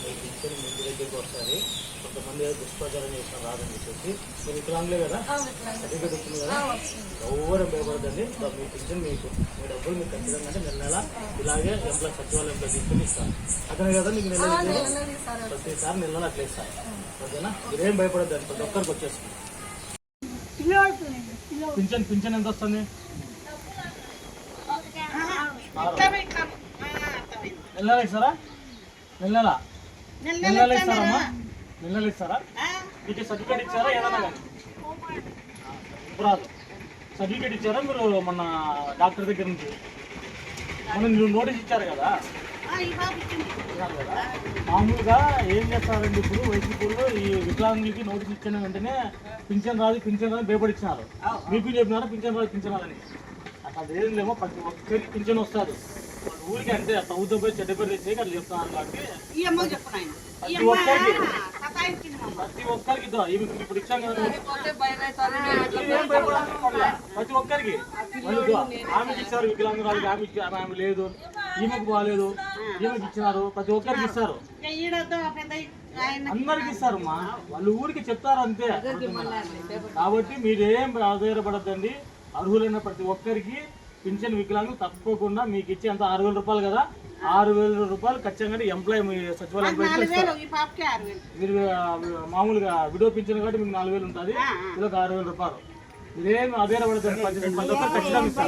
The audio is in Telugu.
పింఛన్ మీ ఇంటి దగ్గరికి వస్తుంది కొంతమంది దుష్ప్రచారం చేసిన రాదని చెప్పేసి. మీరు వికలాంగులే కదా? సర్టిఫికేట్ వచ్చింది కదా? ఎవరు భయపడదండి మీ పింఛన్ మీకు. మీ డబ్బులు మీకు ఖచ్చితంగా నెల నెల ఇలాగే ఎంప్లాయ్ సచివాలయంలో తీసుకుని ఇస్తాను అతనే కదా మీకు నెల నెల ప్రతిసారి నెల నెల అట్లా ఇస్తాను ఓకేనా? మీరేం భయపడద్దండి. ప్రతి ఒక్కరికి వచ్చేస్తుంది. పింఛన్ పింఛన్ ఎంత వస్తుంది? నెల నెల ఇస్తారా? నెల నెల. నెల నెల ఇస్తారమ్మా నెల నెల ఇస్తారా మీకు సర్టిఫికేట్ ఇచ్చారా? ఏదైనా కానీ? రాదు. సర్టిఫికేట్ ఇచ్చారా? మీరు మొన్న డాక్టర్ దగ్గర నుంచి? మొన్న మీరు నోటీస్ ఇచ్చారు కదా? మామూలుగా ఏం చేస్తారండి ఇప్పుడు? వైసీపీలో ఈ వికలాంగులకి నోటీస్ ఇచ్చిన వెంటనే పింఛన్ రాదు పింఛన్ రాదు భయపడిచ్చినారు. మీకు చెప్పినారా? పింఛన్ రాదు పింఛన్ రాదని అట్లా ఏం లేమో ప్రతి ఒక్కరికి పింఛన్ వస్తారు ఊరికి అంటే ప్రభుత్వం పోయి చెడ్డ పేరు తెచ్చి అట్లా చెప్తున్నారు కాబట్టి ప్రతి ఒక్కరికి. ప్రతి ఒక్కరికి ఇద్దాం. ఇప్పుడు ఇచ్చాం కదా. ప్రతి ఒక్కరికి. ఆమెకి ఇచ్చారు వికలాంగురాలకి ఆమె ఇచ్చి- ఆమె ఆమె లేదు. ఈమెకు బాగాలేదు ఈమెకి ఇచ్చినారు. ప్రతి ఒక్కరికి ఇస్తారు. అందరికి ఇస్తారు మా వాళ్ళు ఊరికి చెప్తారు అంతే. కాబట్టి మీరేం ఆధారపడద్దండి. అర్హులైన ప్రతి ఒక్కరికి పింఛన్ వికలాంగులు తప్పకుండా మీకు ఇచ్చే అంత ఆరు వేల రూపాయలు కదా. ఆరు వేల రూపాయలు ఖచ్చితంగా ఎంప్లాయ్ సచివాలయం మీరు మామూలుగా విడో పింఛన్ కాబట్టి మీకు నాలుగు వేలు ఉంటుంది. ఇది ఒక ఆరు వేల రూపాయలు. మీరేం ప్రతి ఒక్కరు ఖచ్చితంగా